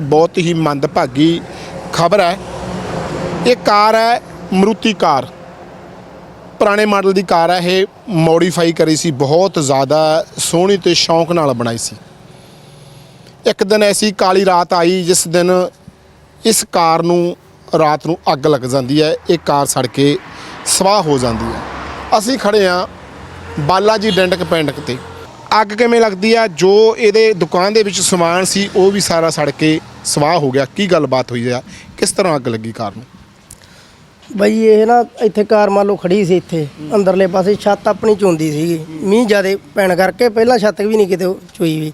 ਬਹੁਤ ਹੀ ਮੰਦਭਾਗੀ ਖਬਰ ਹੈ। ਇਹ ਕਾਰ ਹੈ, ਮਰੂਤੀ ਕਾਰ। ਪੁਰਾਣੇ ਮਾਡਲ ਦੀ ਕਾਰ ਹੈ ਇਹ, ਮੋਡੀਫਾਈ ਕਰੀ ਸੀ, ਬਹੁਤ ਜ਼ਿਆਦਾ ਸੋਹਣੀ ਤੇ ਸ਼ੌਂਕ ਨਾਲ ਬਣਾਈ ਸੀ। ਇੱਕ ਦਿਨ ਐਸੀ ਕਾਲੀ ਰਾਤ ਆਈ, ਜਿਸ ਦਿਨ ਇਸ ਕਾਰ ਨੂੰ ਰਾਤ ਨੂੰ ਅੱਗ ਲੱਗ ਜਾਂਦੀ ਹੈ, ਇਹ ਕਾਰ ਸੜ ਕੇ ਸਵਾਹ ਹੋ ਜਾਂਦੀ ਹੈ। ਅਸੀਂ ਖੜੇ ਆ ਬਾਲਾਜੀ ਡੈਂਡਕ ਪੈਂਡਕ ਤੇ। ਅੱਗ ਕਿਵੇਂ ਲੱਗਦੀ ਆ? ਜੋ ਇਹਦੇ ਦੁਕਾਨ ਦੇ ਵਿੱਚ ਸਮਾਨ ਸੀ, ਉਹ ਵੀ ਸਾਰਾ ਸੜ ਕੇ ਸਵਾਹ ਹੋ ਗਿਆ। ਕੀ ਗੱਲਬਾਤ ਹੋਈ ਆ? ਕਿਸ ਤਰ੍ਹਾਂ ਅੱਗ ਲੱਗੀ ਕਾਰ ਨੂੰ? ਬਈ, ਇਹ ਨਾ ਇੱਥੇ ਕਾਰ ਮੰਨ ਲਓ ਖੜੀ ਸੀ ਇੱਥੇ। ਅੰਦਰਲੇ ਪਾਸੇ ਛੱਤ ਆਪਣੀ ਚੁੰਦੀ ਸੀਗੀ। ਮੀਂਹ ਜ਼ਿਆਦੇ ਪੈਣ ਕਰਕੇ ਪਹਿਲਾਂ ਛੱਤ ਵੀ ਨਹੀਂ ਕਿਤੇ ਚੋਈ ਵੀ।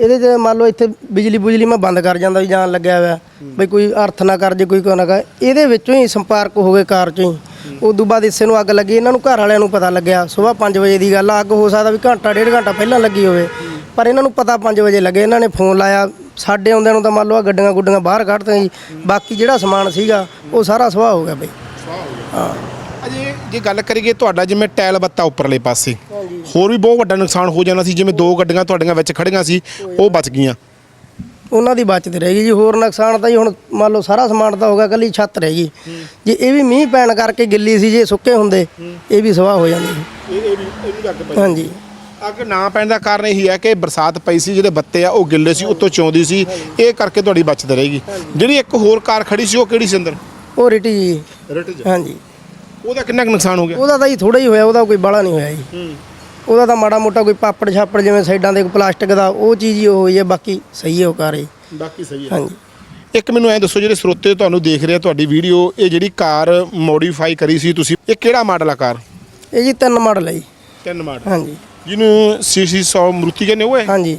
ਇਹਦੇ 'ਚ ਮੰਨ ਲਓ ਇੱਥੇ ਬਿਜਲੀ ਬੁਜਲੀ ਮੈਂ ਬੰਦ ਕਰ ਜਾਂਦਾ ਵੀ ਜਾਣ ਲੱਗਿਆ ਹੋਇਆ। ਬਈ, ਕੋਈ ਅਰਥ ਨਾ ਕਰ ਜੇ, ਕੋਈ ਕੋ ਨਾ ਕਰ। ਇਹਦੇ ਵਿੱਚੋਂ ਹੀ ਸੰਪਰਕ ਹੋ ਗਏ ਕਾਰ 'ਚੋਂ ਹੀ। ਉਦੋਂ ਬਾਅਦ ਇਸੇ ਨੂੰ ਅੱਗ ਲੱਗੀ ਇਹਨਾਂ ਨੂੰ ਘਰ ਵਾਲਿਆਂ ਨੂੰ ਪਤਾ ਲੱਗਿਆ। ਸਵੇਰ 5 ਵਜੇ ਦੀ ਗੱਲ ਆ, ਅੱਗ ਹੋ ਸਕਦਾ ਵੀ ਘੰਟਾ ਡੇਢ ਘੰਟਾ ਪਹਿਲਾਂ ਲੱਗੀ ਹੋਵੇ। ਪਰ ਇਹਨਾਂ ਨੂੰ ਪਤਾ 5 ਵਜੇ ਲੱਗੇ ਇਹਨਾਂ ਨੇ ਫੋਨ ਲਾਇਆ। ਸਾਡੇ ਆਉਂਦਿਆਂ ਨੂੰ ਤਾਂ ਮੰਨ ਲਓ ਆਹ ਗੱਡੀਆਂ ਗੁੱਡੀਆਂ ਬਾਹਰ ਕੱਢਤੀਆਂ ਜੀ। ਬਾਕੀ ਜਿਹੜਾ ਸਮਾਨ ਸੀਗਾ ਉਹ ਸਾਰਾ ਸਵਾਹ ਹੋ ਗਿਆ ਬਈ। ਹਾਂ ਅਜੇ ਜੇ ਗੱਲ ਕਰੀਏ ਤੁਹਾਡਾ ਜਿਵੇਂ ਟਾਇਲ ਬੱਤਾ ਉੱਪਰਲੇ ਪਾਸੇ ਹੋਰ ਵੀ ਬਹੁਤ ਵੱਡਾ ਨੁਕਸਾਨ ਹੋ ਜਾਣਾ ਸੀ ਜਿਵੇਂ ਦੋ ਗੱਡੀਆਂ ਤੁਹਾਡੀਆਂ ਵਿੱਚ ਖੜੀਆਂ ਸੀ ਉਹ ਬਚ ਗਈਆਂ। ਉਹਨਾਂ ਦੀ ਬਚਤ ਰਹਿ ਗਈ ਜੀ। ਹੋਰ ਨੁਕਸਾਨ ਤਾਂ ਜੀ ਹੁਣ ਮੰਨ ਲਓ ਸਾਰਾ ਸਮਾਨ ਤਾਂ ਹੋ ਗਿਆ ਕੱਲੀ ਛੱਤ ਰਹਿ ਗਈ। ਜੇ ਇਹ ਵੀ ਮੀਂਹ ਪੈਣ ਕਰਕੇ ਗਿੱਲੀ ਸੀ ਜੇ ਸੁੱਕੇ ਹੁੰਦੇ ਇਹ ਵੀ ਸਵਾਹ ਹੋ ਜਾਂਦੀ ਇਹ ਇਹ ਵੀ ਇਹ ਵੀ ਅੱਗ ਹਾਂਜੀ। ਅੱਗ ਨਾ ਪੈਣ ਦਾ ਕਾਰਨ ਇਹੀ ਹੈ ਕਿ ਬਰਸਾਤ ਪਈ ਸੀ ਜਿਹੜੇ ਬੱਤੇ ਆ ਉਹ ਗਿੱਲੇ ਸੀ ਉੱਤੋਂ ਚੌਂਦੀ ਸੀ। ਇਹ ਕਰਕੇ ਤੁਹਾਡੀ ਬਚਤ ਰਹੇਗੀ। ਜਿਹੜੀ ਇੱਕ ਹੋਰ ਕਾਰ ਖੜੀ ਸੀ ਉਹ ਕਿਹੜੀ ਸੀ ਅੰਦਰ? ਉਹ ਰਿਟੀ ਜੀ। ਰਟ ਹਾਂਜੀ। ਉਹਦਾ ਕਿੰਨਾ ਕੁ ਨੁਕਸਾਨ ਹੋ ਗਿਆ? ਉਹਦਾ ਤਾਂ ਜੀ ਥੋੜਾ ਹੀ ਹੋਇਆ ਉਹਦਾ ਕੋਈ ਬਾਲਾ ਨਹੀਂ ਹੋਇਆ ਜੀ। ਉਹਦਾ ਤਾਂ ਮਾੜਾ ਮੋਟਾ ਕੋਈ ਪਾਪੜ ਛਾਪੜ ਜਿਵੇਂ ਸਾਈਡਾਂ ਦੇ ਪਲਾਸਟਿਕ ਦਾ ਉਹ ਚੀਜ਼ ਹੀ ਹੋਈ ਹੈ ਬਾਕੀ ਸਹੀ ਹੈ ਉਹ ਕਾਰ ਜੀ ਬਾਕੀ ਸਹੀ ਹਾਂਜੀ। ਇੱਕ ਮੈਨੂੰ ਐ ਦੱਸੋ ਜਿਹੜੇ ਸਰੋਤੇ ਤੁਹਾਨੂੰ ਦੇਖ ਰਹੇ ਆ ਤੁਹਾਡੀ ਵੀਡੀਓ ਇਹ ਜਿਹੜੀ ਕਾਰ ਮੋਡੀਫਾਈ ਕਰੀ ਸੀ ਤੁਸੀਂ ਇਹ ਕਿਹੜਾ ਮਾਡਲ ਆ ਕਾਰ? ਇਹ ਜੀ ਤਿੰਨ ਮਾਡਲ ਹੈ ਜੀ। ਤਿੰਨ ਮਾਡਲ ਹਾਂਜੀ। ਜਿਹਨੂੰ ਸੀਸੀ 100 ਮਰੂਤੀ ਕਹਿੰਦੇ ਉਹ ਹੈ ਹਾਂਜੀ।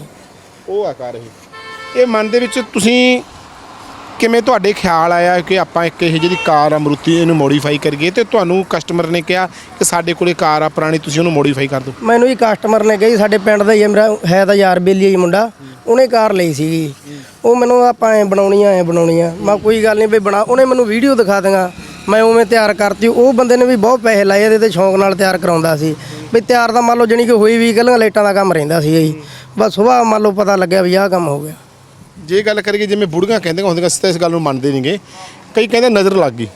ਉਹ ਆ ਕਾਰ ਇਹ। ਇਹ ਮਨ ਦੇ ਵਿੱਚ ਤੁਸੀਂ ਕਿਵੇਂ ਤੁਹਾਡੇ ਖਿਆਲ ਆਇਆ ਕਿ ਆਪਾਂ ਇੱਕ ਇਹ ਜਿਹੜੀ ਕਾਰ ਆ ਮਰੂਤੀ ਇਹਨੂੰ ਮੋਡੀਫਾਈ ਕਰੀਏ ਤੇ ਤੁਹਾਨੂੰ ਕਸਟਮਰ ਨੇ ਕਿਹਾ ਕਿ ਸਾਡੇ ਕੋਲੇ ਕਾਰ ਆ ਪੁਰਾਣੀ, ਤੁਸੀਂ ਉਹਨੂੰ ਮੋਡੀਫਾਈ ਕਰ ਦਿਓ? ਮੈਨੂੰ ਜੀ ਕਸਟਮਰ ਨੇ ਕਹੀ ਸਾਡੇ ਪਿੰਡ ਦਾ ਹੀ ਹੈ, ਮੇਰਾ ਹੈ ਤਾਂ ਯਾਰ ਬੇਲੀ ਜੀ ਮੁੰਡਾ। ਉਹਨੇ ਕਾਰ ਲਈ ਸੀਗੀ ਉਹ ਮੈਨੂੰ ਆਪਾਂ ਐ ਬਣਾਉਣੀ ਆ ਐ ਬਣਾਉਣੀ ਆ ਮੈਂ ਕੋਈ ਗੱਲ ਨਹੀਂ ਬਈ ਬਣਾ, ਉਹਨੇ ਮੈਨੂੰ ਵੀਡੀਓ ਦਿਖਾ ਦਿੰਗਾ ਮੈਂ ਉਵੇਂ ਤਿਆਰ ਕਰਤੀ। ਉਹ ਬੰਦੇ ਨੇ ਵੀ ਬਹੁਤ ਪੈਸੇ ਲਾਏ, ਇਹਦੇ ਤੇ ਸ਼ੌਂਕ ਨਾਲ ਤਿਆਰ ਕਰਾਉਂਦਾ ਸੀ। ਵੀ ਤਿਆਰ ਦਾ ਮੰਨ ਲਓ ਜਣੀ ਕਿ ਹੋਈ ਵੀ ਕੱਲੀਆਂ ਲਾਈਟਾਂ ਦਾ ਕੰਮ ਰਹਿੰਦਾ ਸੀ ਜੀ। ਬਸ ਸੁਬਾਹ ਮੰਨ ਲਓ ਪਤਾ ਲੱਗਿਆ ਵੀ ਆਹ ਕੰਮ ਹੋ ਗਿਆ। ਜੇ ਗੱਲ ਕਰੀਏ ਜਿਵੇਂ ਬੁੜੀਆਂ ਕਹਿੰਦੀਆਂ ਹੁੰਦੀਆਂ ਅਸੀਂ ਤਾਂ ਇਸ ਗੱਲ ਨੂੰ ਮੰਨਦੇ ਨਹੀਂਗੇ। ਕਈ ਕਹਿੰਦੇ ਨਜ਼ਰ ਲੱਗ ਗਈ।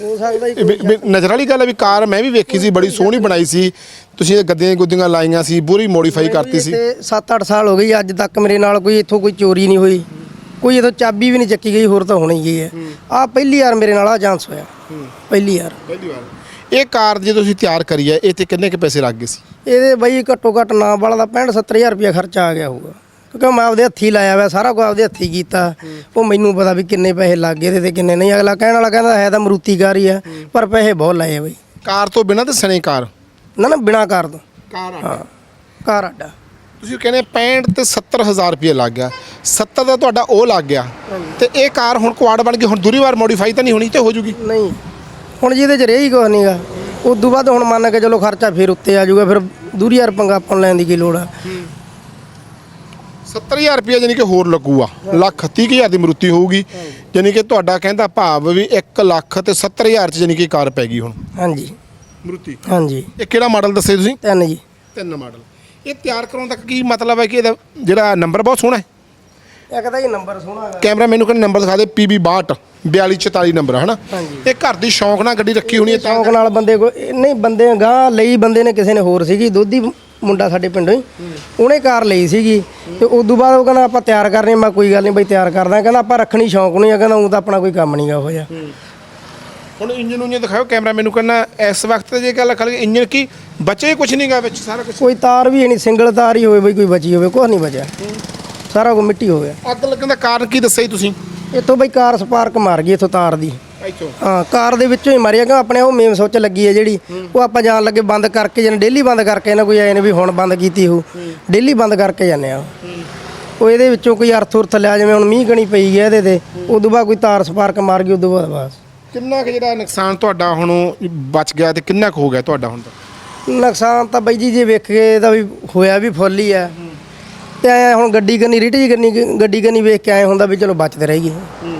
ਹੋ ਸਕਦਾ ਇਹ ਵੀ- ਵੀ ਨਜ਼ਰ ਵਾਲੀ ਗੱਲ ਹੈ ਵੀ ਕਾਰ ਮੈਂ ਵੀ ਵੇਖੀ ਸੀ ਬੜੀ ਸੋਹਣੀ ਬਣਾਈ ਸੀ। ਤੁਸੀਂ ਇਹ ਗੱਦੀਆਂ ਗੁੱਦੀਆਂ ਲਾਈਆਂ ਸੀ ਪੂਰੀ ਮੋਡੀਫਾਈ ਕਰਤੀ ਸੀ। ਤੇ 7-8 ਸਾਲ ਹੋ ਗਏ ਜੀ, ਅੱਜ ਤੱਕ ਮੇਰੇ ਨਾਲ ਕੋਈ ਇੱਥੋਂ ਕੋਈ ਚੋਰੀ ਨਹੀਂ ਹੋਈ। ਕੋਈ ਇਥੋਂ ਚਾਬੀ ਵੀ ਨਹੀਂ ਚੱਕੀ ਗਈ ਹੋਰ ਤਾਂ ਹੋਣੀ ਗਈ ਹੈ। ਆ ਪਹਿਲੀ ਵਾਰ ਮੇਰੇ ਨਾਲ ਆ ਚਾਂਸ ਹੋਇਆ। ਪਹਿਲੀ ਵਾਰ। ਪਹਿਲੀ ਵਾਰ। ਇਹ ਕਾਰ ਜੇ ਤੁਸੀਂ ਤਿਆਰ ਕਰੀ ਹੈ ਇਹ ਤੇ ਕਿੰਨੇ ਕੁ ਪੈਸੇ ਲੱਗ ਗਏ ਸੀ? ਇਹਦੇ ਬਈ ਘੱਟੋ ਘੱਟ ਨਾ ਵਾਲਾ ਦਾ 65 70000 ਰੁਪਇਆ ਖਰਚਾ ਆ ਗਿਆ ਹੋਊਗਾ। ਕਿਉਂਕਿ ਮੈਂ ਆਪਦੇ ਹੱਥੀ ਲਾਇਆ ਹੋਇਆ ਸਾਰਾ ਕੁਝ ਆਪਦੇ ਹੱਥੀ ਕੀਤਾ। ਉਹ ਮੈਨੂੰ ਪਤਾ ਵੀ ਕਿੰਨੇ ਪੈਸੇ ਲੱਗ ਗਏ ਤੇ ਕਿੰਨੇ ਨਹੀਂ। ਅਗਲਾ ਕਹਿਣ ਵਾਲਾ ਕਹਿੰਦਾ ਹੈ ਤਾਂ ਮਰੂਤੀ ਕਾਰ ਹੀ ਆ ਪਰ ਪੈਸੇ ਬਹੁਤ ਲਾਏ ਆ ਬਈ। ਕਾਰ ਤੋਂ ਬਿਨਾਂ ਤੇ ਸਣੇ ਕਾਰ? ਨਾ ਨਾ ਬਿਨਾ ਕਾਰ ਤੋਂ। ਕਾਰ ਹਾਂ ਕਾਰ ਅੱਡਾ ਤੁਸੀਂ ਕਹਿੰਦੇ 65 ਤੇ 70000 ਰੁਪਏ ਲੱਗ ਗਿਆ। 70 ਦਾ ਤੁਹਾਡਾ ਉਹ ਲੱਗ ਗਿਆ। ਤੇ ਇਹ ਕਾਰ ਹੁਣ ਕੁਆਡ ਬਣ ਕੇ ਹੁਣ ਦੂਰੀ ਵਾਰ ਮੋਡੀਫਾਈ ਤਾਂ ਨਹੀਂ ਹੋਣੀ ਤੇ ਹੋ ਜੂਗੀ। ਨਹੀਂ ਹੁਣ ਜਿਹਦੇ ਚ ਰਹੀ ਕੁਛ ਨਹੀਂਗਾ ਉਦੋਂ ਬਾਅਦ ਹੁਣ ਮੰਨ ਕੇ ਚਲੋ ਖਰਚਾ ਫਿਰ ਉੱਤੇ ਆ ਜਾਊਗਾ ਫਿਰ ਦੂਰੀ ਯਾਰ ਪੰਗਾ ਨੂੰ ਲੈਣ ਦੀ ਕੀ ਲੋੜ ਆ। 70000 ਰੁਪਏ ਜਾਨੀ ਕਿ ਹੋਰ ਲੱਗੂਗਾ ਲੱਖ 30000 ਦੀ ਮਰੂਤੀ ਹੋਊਗੀ। ਜਾਨੀ ਕਿ ਤੁਹਾਡਾ ਕਹਿੰਦਾ ਭਾਵ ਵੀ 1 ਲੱਖ ਤੇ 70000 ਚ ਜਾਨੀ ਕਿ ਕਾਰ ਪੈ ਗਈ ਹੁਣ। ਹਾਂਜੀ। ਮਰੂਤੀ? ਹਾਂਜੀ। ਇਹ ਕਿਹੜਾ ਮਾਡਲ ਦੱਸੇ ਤੁਸੀਂ? ਤਿੰਨ ਜੀ। ਤਿੰਨ ਮਾਡਲ। ਇਹ ਤਿਆਰ ਕਰਾਉਣ ਦਾ ਕੀ ਮਤਲਬ ਹੈ ਕਿ ਇਹਦਾ ਜਿਹੜਾ ਨੰਬਰ ਬਹੁਤ ਸੋਹਣਾ ਹੈ? ਇੱਕ ਤਾਂ ਇਹ ਨੰਬਰ ਸੋਹਣਾ ਹੈਗਾ। ਕੈਮਰਾ ਮੈਨੂੰ ਕਹਿੰਦਾ ਨੰਬਰ ਦਿਖਾ ਦੇ PB 62 4244 ਨੰਬਰ ਹੈ ਹਨਾ। ਇਹ ਘਰ ਦੀ ਸ਼ੌਂਕ ਨਾਲ ਗੱਡੀ ਰੱਖੀ ਹੋਣੀ ਹੈ ਤਾਂ ਸ਼ੌਂਕ ਨਾਲ ਬੰਦੇ ਕੋ ਇਹ ਨਹੀਂ ਬੰਦੇ ਗਾਂ ਲਈ ਬੰਦੇ ਨੇ ਕਿਸੇ ਨੇ ਹੋਰ ਸੀਗੀ ਦੋਧੀ ਮੁੰਡਾ ਸਾਡੇ ਪਿੰਡੋਂ ਹੀ ਉਹਨੇ ਕਾਰ ਲਈ ਸੀਗੀ ਤੇ ਉਦੋਂ ਬਾਅਦ ਉਹ ਕਹਿੰਦਾ ਆਪਾਂ ਤਿਆਰ ਕਰਨੀ ਮੈਂ ਕੋਈ ਗੱਲ ਨਹੀਂ ਬਈ ਤਿਆਰ ਕਰਦਾ ਕਹਿੰਦਾ ਆਪਾਂ ਰੱਖਣੀ ਸ਼ੌਂਕ ਨਹੀਂ ਆ ਕਹਿੰਦਾ ਉਹ ਤਾਂ ਆਪਣਾ ਕੋਈ ਕੰਮ ਨਹੀਂਗਾ ਹੋਇਆ ਹੁਣ ਇੰਜਨ ਨੂੰ ਦਿਖਾਓ ਕੈਮਰਾ ਮੈਨੂੰ ਕਹਿੰਦਾ ਇਸ ਵਕਤ ਜੇ ਗੱਲ ਕਰ ਇੰਜਨ ਕੀ ਬਚੇ ਕੁਝ ਨਹੀਂਗਾ ਵਿੱਚ ਸਾਰਾ ਕੁਝ ਕੋਈ ਤਾਰ ਵੀ ਨਹੀਂ ਸਿੰਗਲ ਤਾਰ ਹੀ ਹੋਵੇ ਬਈ ਕੋਈ ਬਚੀ ਹੋਵੇ ਕੁਛ ਨਹੀਂ ਬਚਿਆ। ਸਾਰਾ ਕੁਝ ਮਿੱਟੀ ਹੋ ਗਿਆ। ਅੱਗ ਲੱਗਣ ਦਾ ਕਾਰਨ ਕੀ ਦੱਸਿਆ ਜੀ ਤੁਸੀਂ? ਇੱਥੋਂ ਬਈ ਕਾਰ ਸਪਾਰਕ ਮਾਰ ਗਈ ਇੱਥੋਂ ਤਾਰ ਦੀ। ਇੱਥੋਂ? ਹਾਂ ਕਾਰ ਦੇ ਵਿੱਚੋਂ ਹੀ ਮਾਰਿਆ ਕਿ ਆਪਣੇ ਉਹ ਮੇਮ ਸੁੱਚ ਲੱਗੀ ਹੈ ਜਿਹੜੀ ਉਹ ਆਪਾਂ ਜਾਣ ਲੱਗੇ ਬੰਦ ਕਰਕੇ ਜਨ ਡੇਲੀ ਬੰਦ ਕਰਕੇ ਇਹਨਾਂ ਕੋਈ ਨੇ ਵੀ ਹੁਣ ਬੰਦ ਕੀਤੀ ਹੋ। ਡੇਲੀ ਬੰਦ ਕਰਕੇ ਜਾਂਦੇ ਆ ਉਹ। ਇਹਦੇ ਵਿੱਚੋਂ ਕੋਈ ਅਰਥ ਉਰਥ ਲਿਆ ਜਿਵੇਂ ਹੁਣ ਮੀਂਹ ਕਣੀ ਪਈ ਹੈ ਇਹਦੇ ਤੇ ਉਦੋਂ ਬਾਅਦ ਕੋਈ ਤਾਰ ਸਪਾਰਕ ਮਾਰ ਗਈ ਉਦੋਂ ਬਾਅਦ ਬਸ। ਕਿੰਨਾ ਕੁ ਜਿਹੜਾ ਨੁਕਸਾਨ ਤੁਹਾਡਾ ਹੁਣ ਬਚ ਗਿਆ ਤੇ ਕਿੰਨਾ ਕੁ ਹੋ ਗਿਆ ਤੁਹਾਡਾ ਹੁਣ ਨੁਕਸਾਨ ਤਾਂ ਬਈ ਜੀ ਜੇ ਵੇਖੇ ਇਹਦਾ ਵੀ ਹੋਇਆ ਵੀ ਫੁੱਲ ਹੀ ਆ। ਤੇ ਐਂ ਹੁਣ ਗੱਡੀ ਕਰਨੀ ਰਿਟੀ ਕਰਨੀ ਗੱਡੀ ਕਰਨੀ ਵੇਖ ਕੇ ਆਏ ਹੁੰਦਾ ਵੀ ਚਲੋ ਬਚਦੇ ਰਹੀ ਗਏ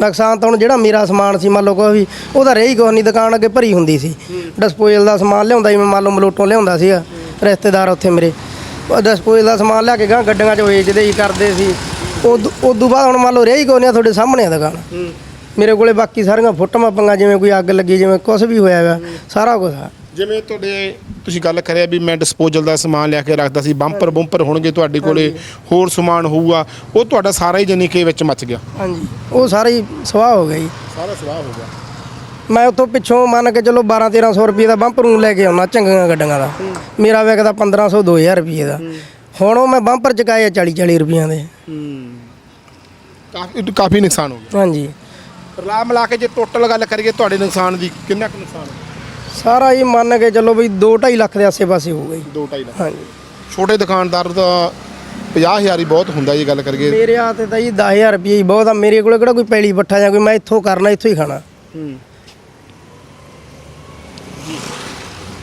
ਨੁਕਸਾਨ ਤਾਂ ਹੁਣ ਜਿਹੜਾ ਮੇਰਾ ਸਮਾਨ ਸੀ ਮੰਨ ਲਓ ਕੋਈ ਵੀ ਉਹਦਾ ਰਹੀ ਕੋਈ ਨਹੀਂ ਦੁਕਾਨ ਅੱਗੇ ਭਰੀ ਹੁੰਦੀ ਸੀ। ਡਿਸਪੋਜ਼ਲ ਦਾ ਸਮਾਨ ਲਿਆਉਂਦਾ ਸੀ ਮੈਂ ਮੰਨ ਲਓ ਮਲੋਟੋਂ ਲਿਆਉਂਦਾ ਸੀਗਾ ਰਿਸ਼ਤੇਦਾਰ ਉੱਥੇ ਮੇਰੇ। ਉਹ ਡਿਸਪੋਜ਼ਲ ਦਾ ਸਮਾਨ ਲਿਆ ਕੇ ਗਾਂ ਗੱਡੀਆਂ 'ਚ ਵੇਚਦੇ ਹੀ ਕਰਦੇ ਸੀ। ਉਦੋਂ ਉਦੋਂ ਬਾਅਦ ਹੁਣ ਮੰਨ ਲਓ ਰਹੀ ਕੋਈ ਨਹੀਂ ਤੁਹਾਡੇ ਸਾਹਮਣੇ ਆ ਦੁਕਾਨ। ਮੇਰੇ ਕੋਲੇ ਬਾਕੀ ਸਾਰੀਆਂ ਫੋਟੋਆਂ ਪੰਗਾ ਜਿਵੇਂ ਕੋਈ ਅੱਗ ਲੱਗੀ ਜਿਵੇਂ ਕੁਝ ਵੀ ਹੋਇਆ ਹੈਗਾ ਸਾਰਾ ਕੁਝ ਆ। ਜਿਵੇਂ ਤੁਹਾਡੇ ਤੁਸੀਂ ਗੱਲ ਕਰਿਆ ਵੀ ਮੈਂ ਡਿਸਪੋਜ਼ਲ ਦਾ ਸਮਾਨ ਲਿਆ ਕੇ ਰੱਖਦਾ ਸੀ ਬੰਪਰ ਬੰਪਰ ਹੋਣਗੇ ਤੁਹਾਡੇ ਕੋਲੇ ਹੋਰ ਸਮਾਨ ਹੋਊਗਾ ਉਹ ਤੁਹਾਡਾ ਸਾਰਾ ਹੀ ਜਾਨੀ ਕਿ ਵਿੱਚ ਮੱਚ ਗਿਆ? ਹਾਂਜੀ ਉਹ ਸਾਰਾ ਹੀ ਸਵਾਹ ਹੋ ਗਿਆ ਜੀ। ਸਾਰਾ ਸਵਾਹ ਹੋ ਗਿਆ। ਮੈਂ ਉੱਥੋਂ ਪਿੱਛੋਂ ਮੰਨ ਕੇ ਚਲੋ 12 1300 ਰੁਪਏ ਦਾ ਬੰਪਰ ਨੂੰ ਲੈ ਕੇ ਆਉਣਾ ਚੰਗੀਆਂ ਗੱਡੀਆਂ ਦਾ। ਮੇਰਾ ਵਿਕਦਾ 1500 2000 ਰੁਪਏ ਦਾ। ਹੁਣ ਉਹ ਮੈਂ ਬੰਪਰ ਚਕਾਏ 40 40 ਰੁਪਈਆਂ ਦੇ। ਕਾਫੀ ਕਾਫੀ ਨੁਕਸਾਨ ਹੋ ਗਿਆ। ਹਾਂਜੀ। ਰਲਾ ਮਿਲਾ ਕੇ ਜੇ ਟੋਟਲ ਗੱਲ ਕਰੀਏ ਤੁਹਾਡੇ ਨੁਕਸਾਨ ਦੀ ਕਿੰਨਾ ਕੁ ਨੁਕਸਾਨ ਸਾਰਾ ਹੀ ਮੰਨ ਕੇ ਚਲੋ ਵੀ 2 2.5 ਲੱਖ ਦੇ ਆਸੇ-ਪਾਸੇ ਹੋਊਗਾ ਜੀ 2.5 ਲੱਖ। ਹਾਂਜੀ। ਛੋਟੇ ਦੁਕਾਨਦਾਰ ਦਾ 50000 ਹੀ ਬਹੁਤ ਹੁੰਦਾ ਜੀ ਗੱਲ ਕਰੀਏ। ਮੇਰੇ ਹੱਥ ਤੇ ਤਾਂ ਜੀ 10000 ਰੁਪਏ ਹੀ ਬਹੁਤ ਆ। ਮੇਰੇ ਕੋਲ ਕਿਹੜਾ ਕੋਈ ਪੈਲੀ ਪੱਠਾ ਜਾਂ ਕੋਈ ਮੈਂ ਇੱਥੋਂ ਕਰਨਾ ਇੱਥੋਂ ਹੀ ਖਾਣਾ।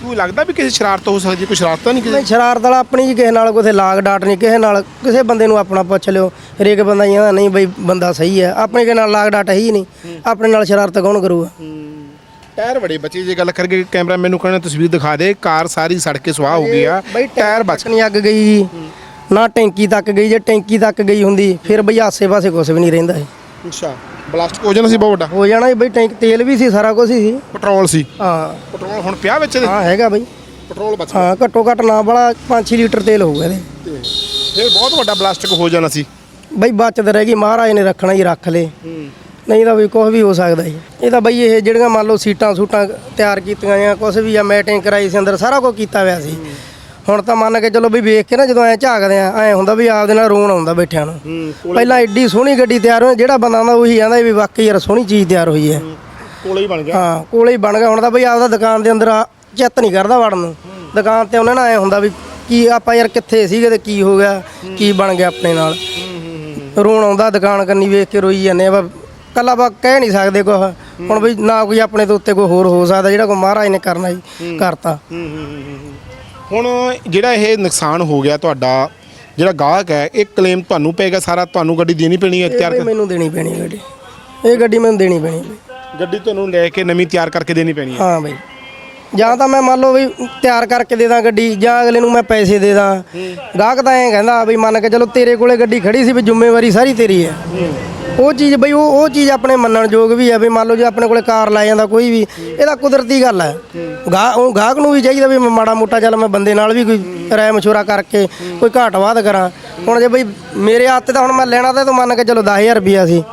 ਤੂੰ ਲੱਗਦਾ ਵੀ ਕਿਸੇ ਸ਼ਰਾਰਤ ਹੋ ਸਕਦੀ ਹੈ? ਕੋਈ ਸ਼ਰਾਰਤ ਤਾਂ ਨਹੀਂ ਕਿਸੇ ਨਹੀਂ ਸ਼ਰਾਰਤ ਵਾਲਾ ਆਪਣੀ ਜੀ ਕਿਸੇ ਨਾਲ ਕੋਈ ਲਾਗ ਡਾਟ ਨਹੀਂ ਕਿਸੇ ਨਾਲ ਕਿਸੇ ਬੰਦੇ ਨੂੰ ਆਪਣਾ ਪੁੱਛ ਲਿਓ। ਹਰੇਕ ਬੰਦਾ ਹੀ ਕਹਿੰਦਾ ਨਹੀਂ ਬਈ ਬੰਦਾ ਸਹੀ ਹੈ। ਆਪਣੇ ਕਿਸੇ ਨਾਲ ਲਾਗ ਡਾਟ ਹੈ ਹੀ ਨਹੀਂ। ਆਪਣੇ ਨਾਲ ਸ਼ਰਾਰਤ ਕੌਣ ਕਰੂਗਾ? ਟਾਇਰ ਬੜੇ ਬਚੇ ਜੇ ਗੱਲ ਕਰਕੇ ਕੈਮਰਾ ਮੈਨੂੰ ਕਹਿੰਦਾ ਤਸਵੀਰ ਦਿਖਾ ਦੇ ਕਾਰ ਸਾਰੀ ਸੜ ਕੇ ਸੁਆਹ ਹੋ ਗਈ ਆ ਬਈ ਟਾਇਰ ਬਚ ਨਹੀਂ ਅੱਗ ਗਈ ਜੀ। ਨਾ ਟੈਂਕੀ ਤੱਕ ਗਈ ਜੇ ਟੈਂਕੀ ਤੱਕ ਗਈ ਹੁੰਦੀ ਫਿਰ ਬਈ ਆਸੇ-ਪਾਸੇ ਕੁਝ ਵੀ ਨਹੀਂ ਰਹਿੰਦਾ ਸੀ। ਅੱਛਾ ਬਲਾਸਟ ਹੋ ਜਾਣਾ ਸੀ ਬਹੁਤ ਵੱਡਾ? ਹੋ ਜਾਣਾ ਸੀ ਬਈ ਟੈਂਕ ਤੇਲ ਵੀ ਸੀ ਸਾਰਾ ਕੁਝ ਸੀ। ਪੈਟਰੋਲ ਸੀ? ਹਾਂ। ਪੈਟਰੋਲ ਹੁਣ ਪਿਆ ਵਿੱਚ ਇਹਦੇ? ਹਾਂ ਹੈਗਾ ਬਈ। ਪੈਟਰੋਲ ਬਚ ਹਾਂ ਘੱਟੋ ਘੱਟ ਨਾ ਬੜਾ 5-6 ਲੀਟਰ ਤੇਲ ਹੋਊਗਾ ਇਹਦੇ। ਫਿਰ ਬਹੁਤ ਵੱਡਾ ਬਲਾਸਟ ਹੋ ਜਾਣਾ ਸੀ। ਬਈ ਬਚਤ ਰਹਿ ਗਈ ਮਹਾਰਾਜ ਨੇ ਰੱਖਣਾ ਹੀ ਰੱਖ ਲੇ ਨਹੀਂ ਤਾਂ ਵੀ ਕੁਝ ਵੀ ਹੋ ਸਕਦਾ ਜੀ। ਇਹ ਤਾਂ ਬਈ ਇਹ ਜਿਹੜੀਆਂ ਮੰਨ ਲਓ ਸੀਟਾਂ ਸੂਟਾਂ ਤਿਆਰ ਕੀਤੀਆਂ ਆ ਕੁਝ ਵੀ ਆ ਮੈਟਿੰਗ ਕਰਾਈ ਸੀ ਅੰਦਰ ਸਾਰਾ ਕੁਝ ਕੀਤਾ ਹੋਇਆ ਸੀ। ਹੁਣ ਤਾਂ ਮੰਨ ਕੇ ਚਲੋ ਵੀ ਵੇਖ ਕੇ ਨਾ ਜਦੋਂ ਐ ਝਾਕਦੇ ਆ ਐ ਹੁੰਦਾ ਵੀ ਆਪਦੇ ਨਾਲ ਰੋਣ ਆਉਂਦਾ ਬੈਠਿਆਂ ਨੂੰ। ਪਹਿਲਾਂ ਐਡੀ ਸੋਹਣੀ ਗੱਡੀ ਤਿਆਰ ਹੋਈ ਜਿਹੜਾ ਬੰਦਾ ਆਉਂਦਾ ਉਹੀ ਆਂਦਾ ਵੀ ਵਾਕਈ ਯਾਰ ਸੋਹਣੀ ਚੀਜ਼ ਤਿਆਰ ਹੋਈ ਹੈ। ਕੋਲੇ ਹੀ ਬਣ ਗਿਆ। ਹਾਂ ਕੋਲੇ ਹੀ ਬਣ ਗਿਆ। ਹੁਣ ਤਾਂ ਬਈ ਆਪਦਾ ਦੁਕਾਨ ਦੇ ਅੰਦਰ ਚਿੱਤ ਨਹੀਂ ਕਰਦਾ ਵੜਨ ਨੂੰ। ਦੁਕਾਨ ਤੇ ਉਹਨਾਂ ਨਾਲ ਐ ਹੁੰਦਾ ਵੀ ਕੀ ਆਪਾਂ ਯਾਰ ਕਿੱਥੇ ਸੀਗੇ ਤੇ ਕੀ ਹੋ ਗਿਆ ਕੀ ਬਣ ਗਿਆ ਆਪਣੇ ਨਾਲ। ਰੋਣ ਆਉਂਦਾ ਦੁਕਾਨ ਕੰਨੀ ਵੇਖ ਕੇ ਰੋਈ ਜਾਂਦੇ ਆ ਕੱਲਾ ਬਾ ਕਹਿ ਨਹੀਂ ਸਕਦੇ ਕੁਛ। ਹੁਣ ਬਈ ਨਾ ਕੋਈ ਆਪਣੇ ਤੋਂ ਉੱਤੇ ਕੋਈ ਹੋਰ ਹੋ ਸਕਦਾ ਜਿਹੜਾ ਕੋਈ ਮਹਾਰਾਜ ਨੇ ਕਰਨਾ ਜੀ ਕਰਤਾ। ਹੁਣ ਜਿਹੜਾ ਇਹ ਨੁਕਸਾਨ ਹੋ ਗਿਆ ਤੁਹਾਡਾ ਜਿਹੜਾ ਗਾਹਕ ਹੈ ਇਹ ਕਲੇਮ ਤੁਹਾਨੂੰ ਪਏਗਾ ਸਾਰਾ ਤੁਹਾਨੂੰ ਗੱਡੀ ਦੇਣੀ ਪੈਣੀ ਹੈ ਇਹ ਤਿਆਰ ਕਰ ਮੈਨੂੰ ਦੇਣੀ ਪੈਣੀ ਗੱਡੀ। ਇਹ ਗੱਡੀ ਮੈਨੂੰ ਦੇਣੀ ਪੈਣੀ ਬਈ ਗੱਡੀ ਤੁਹਾਨੂੰ ਲੈ ਕੇ ਨਵੀਂ ਤਿਆਰ ਕਰਕੇ ਦੇਣੀ ਪੈਣੀ ਹੈ। ਹਾਂ ਬਈ। ਜਾਂ ਤਾਂ ਮੈਂ ਮੰਨ ਲਓ ਵੀ ਤਿਆਰ ਕਰਕੇ ਦੇ ਦਾਂ ਗੱਡੀ ਜਾਂ ਅਗਲੇ ਨੂੰ ਮੈਂ ਪੈਸੇ ਦੇ ਦਾਂ। ਗਾਹਕ ਤਾਂ ਐਂ ਕਹਿੰਦਾ ਵੀ ਮੰਨ ਕੇ ਚਲੋ ਤੇਰੇ ਕੋਲੇ ਗੱਡੀ ਖੜੀ ਸੀ ਵੀ ਜ਼ਿੰਮੇਵਾਰੀ ਸਾਰੀ ਤੇਰੀ ਹੈ। ਉਹ ਚੀਜ਼ ਬਈ, ਉਹ ਉਹ ਚੀਜ਼ ਆਪਣੇ ਮੰਨਣ ਯੋਗ ਵੀ ਹੈ ਵੀ ਮੰਨ ਲਓ ਜੇ ਆਪਣੇ ਕੋਲੇ ਕਾਰ ਲੈ ਜਾਂਦਾ ਕੋਈ ਵੀ, ਇਹਦਾ ਕੁਦਰਤੀ ਗੱਲ ਹੈ ਗਾਹ ਉਹ ਗਾਹਕ ਨੂੰ ਵੀ ਚਾਹੀਦਾ ਵੀ ਮਾੜਾ ਮੋਟਾ ਚੱਲ ਮੈਂ ਬੰਦੇ ਨਾਲ ਵੀ ਕੋਈ ਰਾਏ ਮਸ਼ਵਰਾ ਕਰਕੇ ਕੋਈ ਘਾਟ ਵਾਧ ਕਰਾਂ। ਹੁਣ ਜੇ ਬਈ ਮੇਰੇ ਹੱਥ ਤਾਂ ਹੁਣ ਮੈਂ ਲੈਣਾ ਤਾਂ ਤੂੰ ਮੰਨ ਕੇ ਚਲੋ 10000 ਰੁਪਿਆ ਸੀ।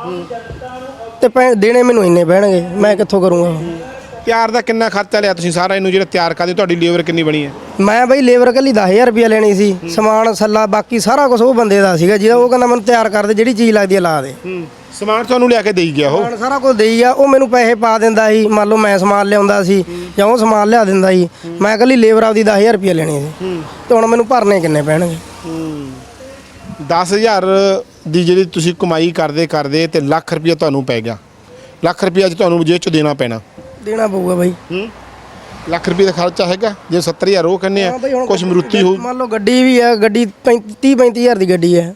ਤੇ ਪੈ- ਦੇਣੇ ਮੈਨੂੰ ਇੰਨੇ ਪੈਣਗੇ, ਮੈਂ ਕਿੱਥੋਂ ਕਰੂੰਗਾ? ਤਿਆਰ ਦਾ ਕਿੰਨਾ ਖਰਚਾ ਲਿਆ ਤੁਸੀਂ ਸਾਰਾ? ਇਹਨੂੰ ਜਿਹੜਾ ਤਿਆਰ ਕਰਦੇ ਤੁਹਾਡੀ ਲੇਬਰ ਕਿੰਨੀ ਬਣੀ ਹੈ? ਮੈਂ ਬਈ ਲੇਬਰ ਕੱਲੀ 10000 ਰੁਪਿਆ ਲੈਣੀ ਸੀ। ਸਮਾਨ ਸੱਲਾ ਬਾਕੀ ਸਾਰਾ ਕੁਝ ਉਹ ਬੰਦੇ ਦਾ ਸੀਗਾ ਜਿਹਦਾ ਉਹ ਕਹਿੰਦਾ ਮੈਨੂੰ ਤਿਆਰ ਕਰ ਦੇ ਜਿਹੜੀ ਚੀਜ਼ ਲੱਗਦੀ ਹੈ ਲਾ ਦੇ। ਸਮਾਨ ਤੁਹਾਨੂੰ ਲਿਆ ਕੇ ਦੇਈ ਗਿਆ ਉਹ? ਸਮਾਨ ਸਾਰਾ ਕੁਝ ਦੇਈ ਆ ਉਹ ਮੈਨੂੰ ਪੈਸੇ ਪਾ ਦਿੰਦਾ ਸੀ। ਮੰਨ ਲਓ ਮੈਂ ਸਮਾਨ ਲਿਆਉਂਦਾ ਸੀ ਜਾਂ ਉਹ ਸਮਾਨ ਲਿਆ ਦਿੰਦਾ ਸੀ। ਮੈਂ ਕੱਲੀ ਲੇਬਰ ਆਪਦੀ 10000 ਰੁਪਿਆ ਲੈਣੀ ਸੀ। ਤੇ ਹੁਣ ਮੈਨੂੰ ਭਰਨੇ ਕਿੰਨੇ ਪੈਣਗੇ? 10000 ਦੀ ਜਿਹੜੀ ਤੁਸੀਂ ਕਮਾਈ ਕਰਦੇ ਕਰਦੇ ਤੇ ਲੱਖ ਰੁਪਇਆ ਤੁਹਾਨੂੰ ਪੈ ਗਿਆ। ਲੱਖ ਰੁਪਇਆ ਅੱਜ ਤੁਹਾਨੂੰ ਜੇਬ ਚ ਦੇਣਾ ਪੈਣਾ। ਦੇਣਾ ਪਊਗਾ ਬਈ। ਹੂੰ। ਲੱਖ ਰੁਪਏ ਦਾ ਖਰਚਾ ਹੈਗਾ ਜੇ 70000 ਉਹ ਕਹਿੰਦੇ ਆ ਕੁਝ ਮਰੂਤੀ ਹੋ ਮੰਨ ਲਓ ਗੱਡੀ ਵੀ ਹੈ ਗੱਡੀ 30 35000 ਦੀ ਗੱਡੀ ਹੈ।